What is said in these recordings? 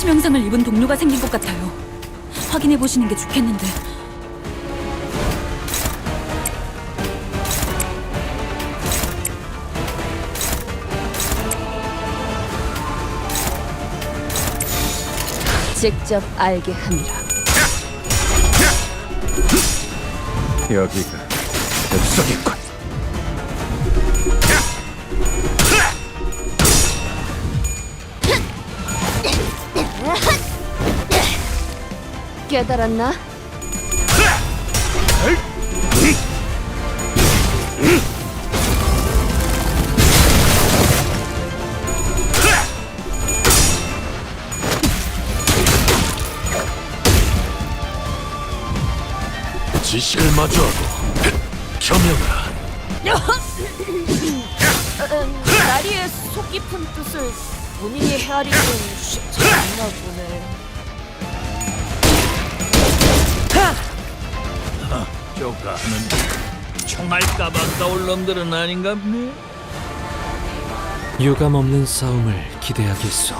치명상을 입은 동료가 생긴 것 같아요. 확인해 보시는 게 좋겠는데. 직접 알게 함이라. 여기가 뱃속이군. 깨달았나? 지식을 마주하고 겸영하라. 나리의 속 깊은 뜻을 본인이 헤아리긴 쉽지 않나 보네. 쪼가하는 총알 까박 나올 놈들은 아닌가 보네. 유감 없는 싸움을 기대하겠소.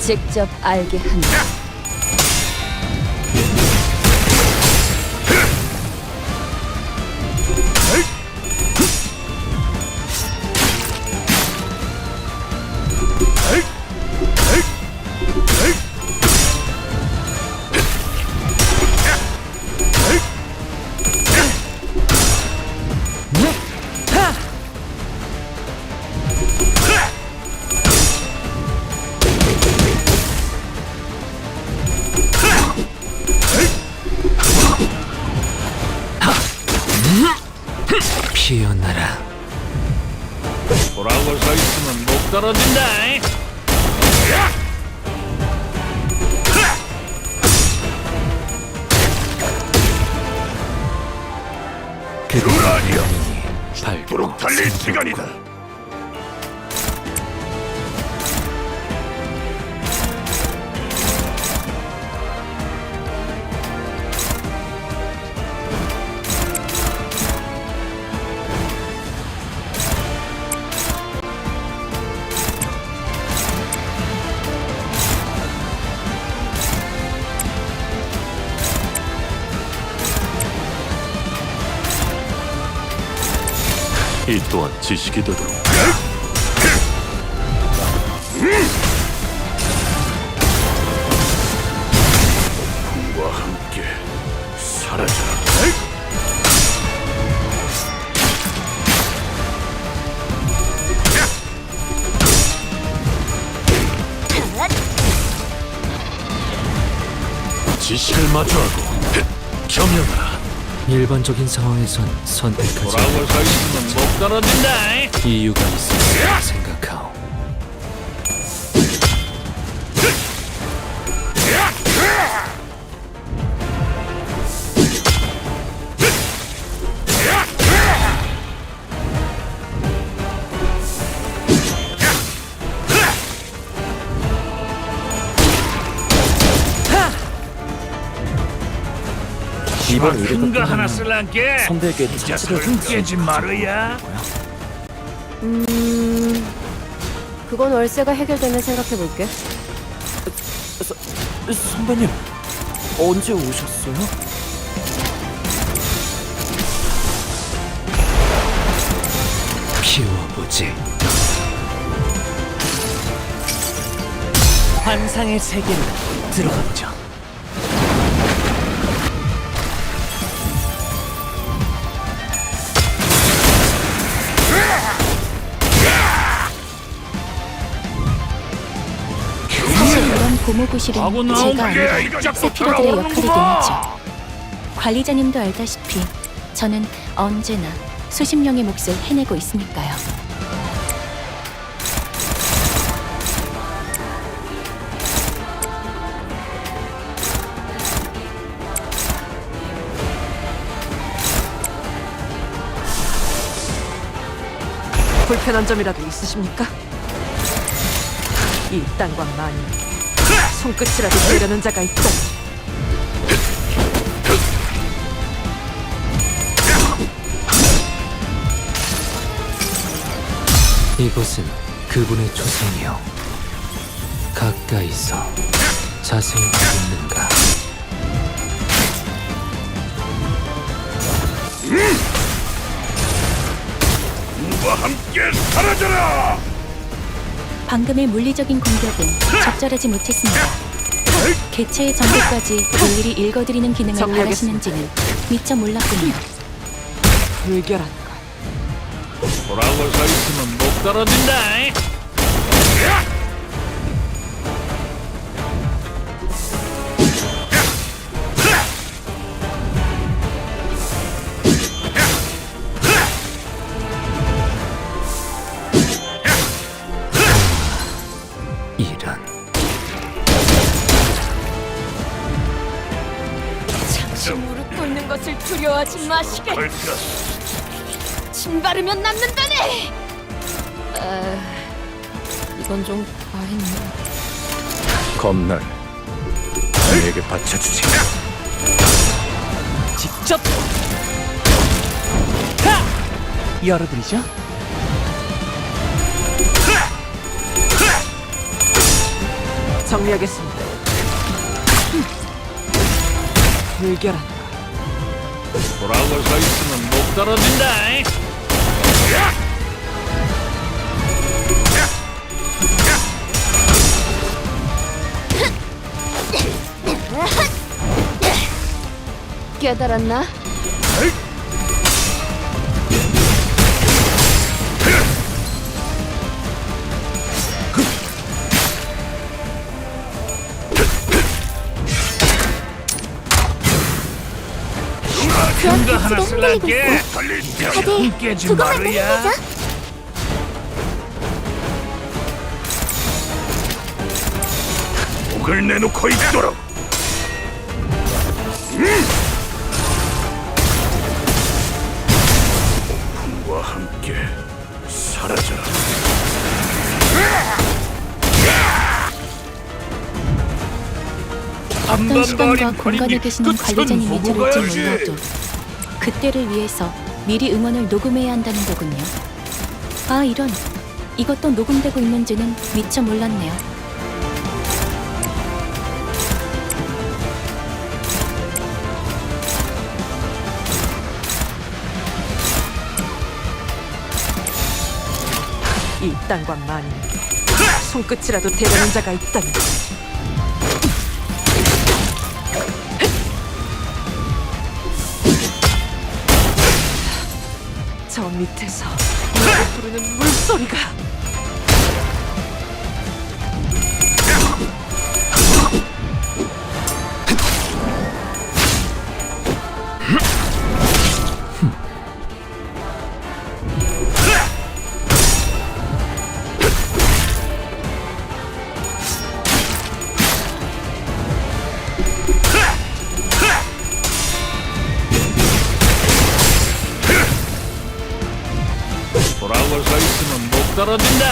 직접 알게 함이 시간이다. 이 또한 지식이 되도록. 과 함께 사라져라. 지식을 겸영하라. 일반적인 상황에선 선택하지 돌아올 서 있으면 못 떨어진다. 이유가 있을 이번 의뢰가 큰거 하나 쓸란게. 선배에게 설 깨지 말아야. 음, 그건 월세가 해결되면 생각해 볼게. 선배님 언제 오셨어요? 피워보지. 환상의 세계로 들어가보자. 나온 제가 게 아니라 자꾸 세피로들의 역할이긴. 하죠. 관리자님도 알다시피 저는 언제나 수십 명의 몫을 해내고 있으니까요. 불편한 점이라도 있으십니까? 이 땅과 만이 손끝이라도 되려는 자가 있다. 이곳은 그분의 초상이요. 가까이서 자세히 보는가. 우와 함께 사라져라! 방금의 물리적인 공격은 적절하지 못했습니다. 개체의 전부까지 일일이 읽어드리는 기능을. 바라시는지는 미처 몰랐군요. 불결한 돌아오고 서 있으면 못 떨어진다. 꿇는 것을 두려워하지 마시게. 침 바르면 낫는다네. 아, 이건 좀 과했네. 검날 내게 바쳐주지. 직접 하! 열어드리죠. 정리하겠습니다. 불결한 돌아오고 서 있으면 못 떨어진다. 깨달았나? 큰거 하나 쓸랄게. 다들 깨지 말아야. 목을 내놓고 있도록. 폭풍과 함께 사라져라. 어떤 시간과 공간에 계시는 관리자님이 저럴지 몰라도 그때를 위해서 미리 음원을 녹음해야 한다는 거군요. 아 이런 이것도 녹음되고 있는지는 미처 몰랐네요. 이 땅과 만이 손끝이라도 되려는 자가 있다면 저 밑에서 부르는 물소리가 떨어진다.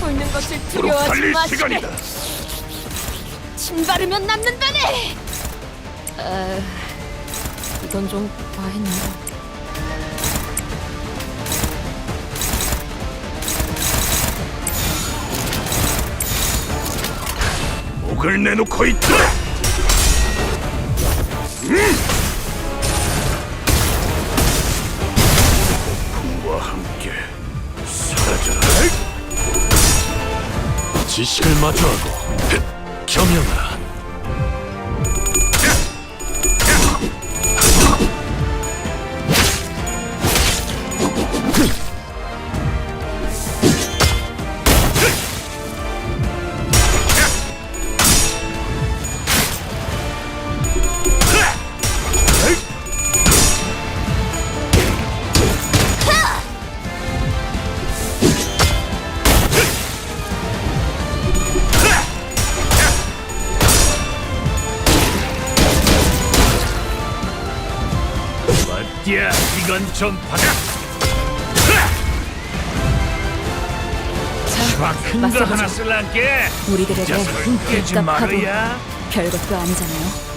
보이는 것을 무릎 두려워하지 달릴 마시게. 시간이다. 침 바르면 낫는다네. 아, 이건 좀 과했네. 목을 내놓고 있도록. 폭풍과 함께 사라져라. 지식을 마주하고 겸영하라. 이건 좀 받아. 자, 큰거. 하나 쓸란게. 우리들에게 자석을 깨지 흠값하고 말아야. 별것도 아니잖아요.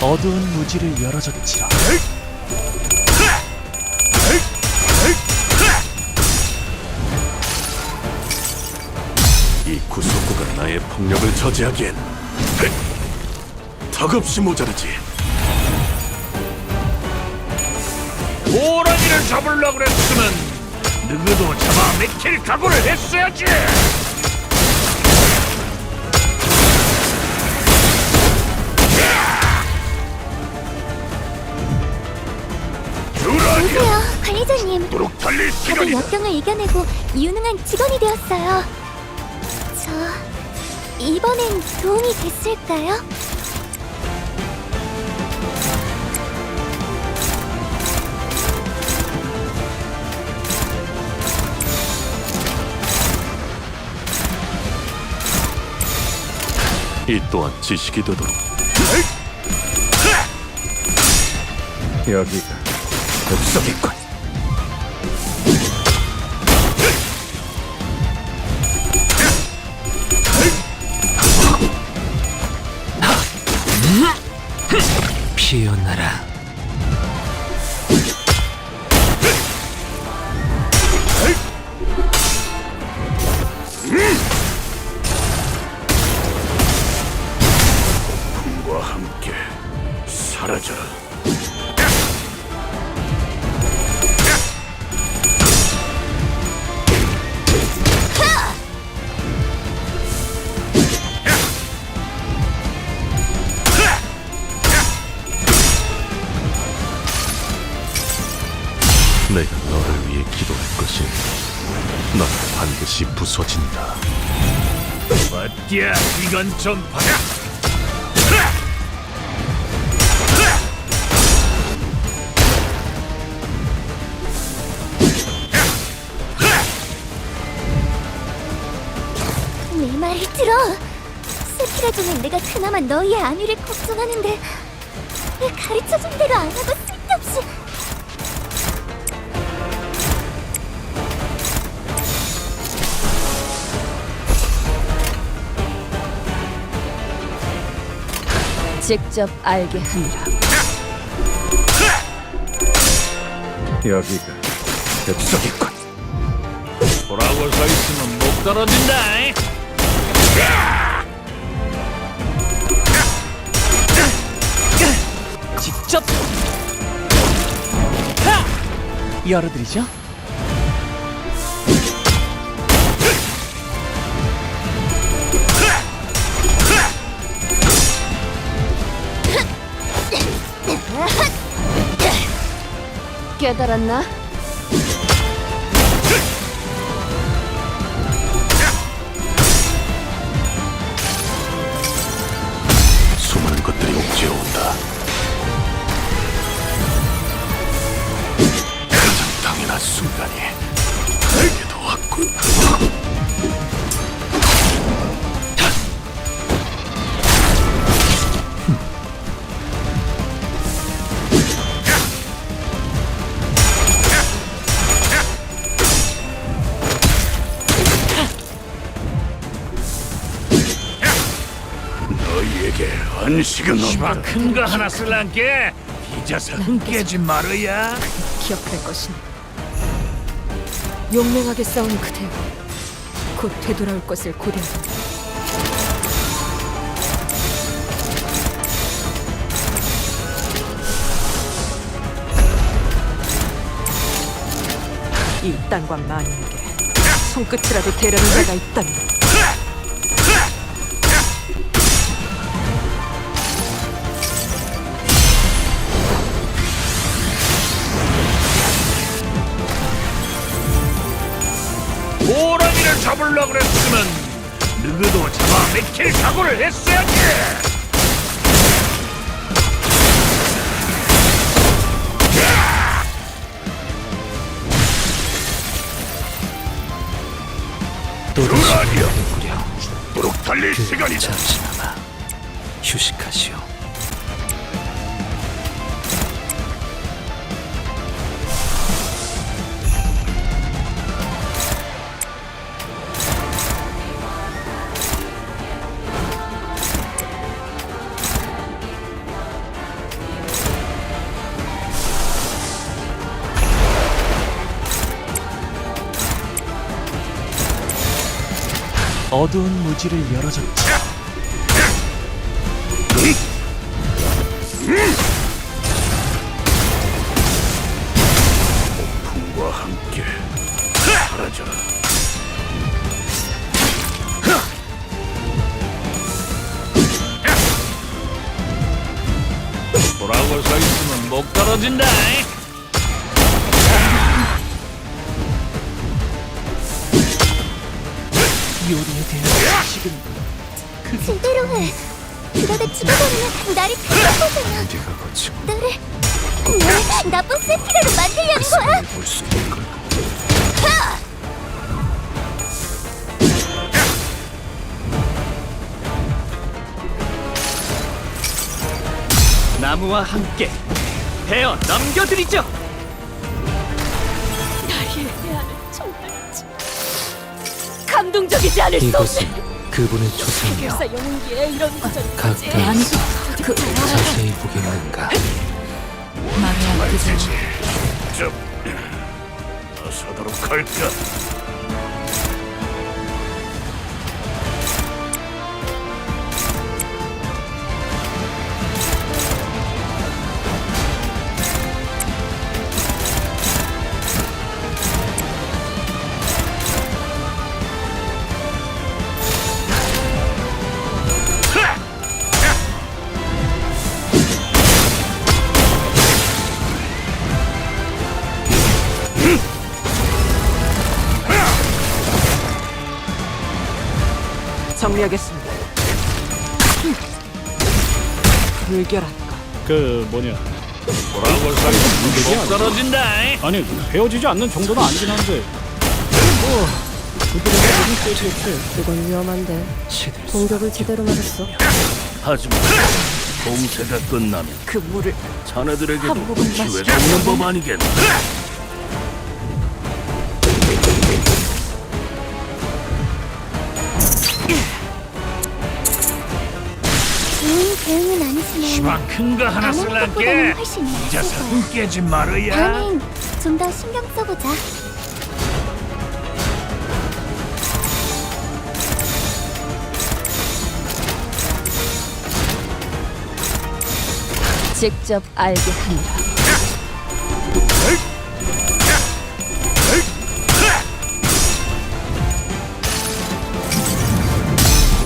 어두운 무지를 열어줬지라. 이 저지하기엔 턱없이 모자르지. 호랑이를 잡으려 그랬으면 누구도 잡아 맥힐 각오를 했어야지. 안녕하세요, 관리자님. 도록 달릴 다들 시간이다. 역경을 이겨내고 유능한 직원이 되었어요. 저 이번엔 도움이 됐을까요? 이 또한 지식이 되도록. 여기가 흡속이군. 부서진다. 어디야? 이건 좀 받아. 내 말을 들어. 스키라조는 내가 그나마 너희의 안위를 걱정하는데 왜 가르쳐준 대로 안 하고 직접 알게 하니라. 여기가 흡속이군. 돌아올 서 있으면 못 떨어진다. 직접 열어드리죠. 깨달았나? 시방 없다. 큰 거 하나 쓸란게. 이 자석 깨지 말아야. 기억할 것이니 용맹하게 싸운 그대여 곧 되돌아올 것을 고대한다. 이 땅과 만인에게 손끝이라도 대려는 자가 있다면 잡으려 그랬으면 누구도 잡아 맥힐 각오를 했어야지. 또다시 돌아오려 죽도록 달릴 시간이 잠시나마 휴식하시오. 어두운 무지를 열어줬지. 풍과 함께 사라져라. 돌아올 서 있으면 목 떨어진다. 요리에 대한 지식은 제대로 해. 그러다 죽어버리면 나를 찾아보잖아. 네가 거치고 너를 날 나쁜 세피라로 만들려는 거야. 볼수 있는 걸 나무와 함께 베어 넘겨드리죠. 감동적이지 않을 수 이것은 없네. 그분의 초상이요 결사 영웅기에 이런 구절까지. 가까이 아니, 그 자세히 보기만가 말해야 되죠. 좀 어서도록 할까? 물결한가. 그 뭐냐 서 있으면 목 떨어진다. 아니 헤어지지 않는 정도는 아니긴 한데 그건 위험한데 시들 수 공격을 제대로 맞았어. 하지만 봉쇄가 끝나면 그 물을 자네들에게도 한 기회가 없는 법 아니겠나? 대응은 아니지만 시방 큰거 하나 쓸란게 훨씬 낫을 거야. 눈 깨지 말어야. 다음엔 좀 더 신경 써보자. 직접 알게 하느라.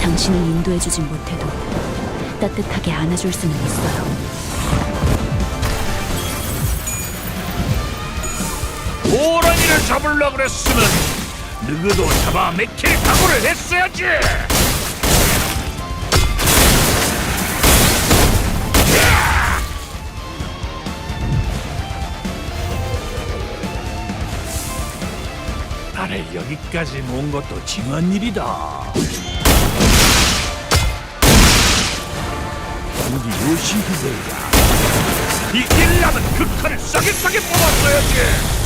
당신을 인도해주진 못해도 따뜻하게 안아줄 수는 있어요. 호랑이를 잡으려 그랬으면 누구도 잡아 맥힐 각오를 했어야지. 나를 여기까지 모은 것도 징한 일이다. 우리 요시히데야. 이길라면 그 칼을 싸게 싸게 뽑았어야지.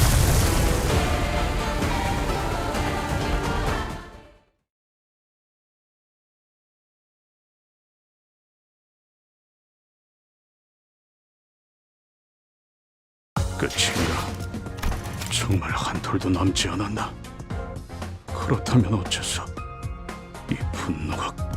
끝인가? 정말 한 톨도 남지 않았나? 그렇다면 어째서 이 분노가?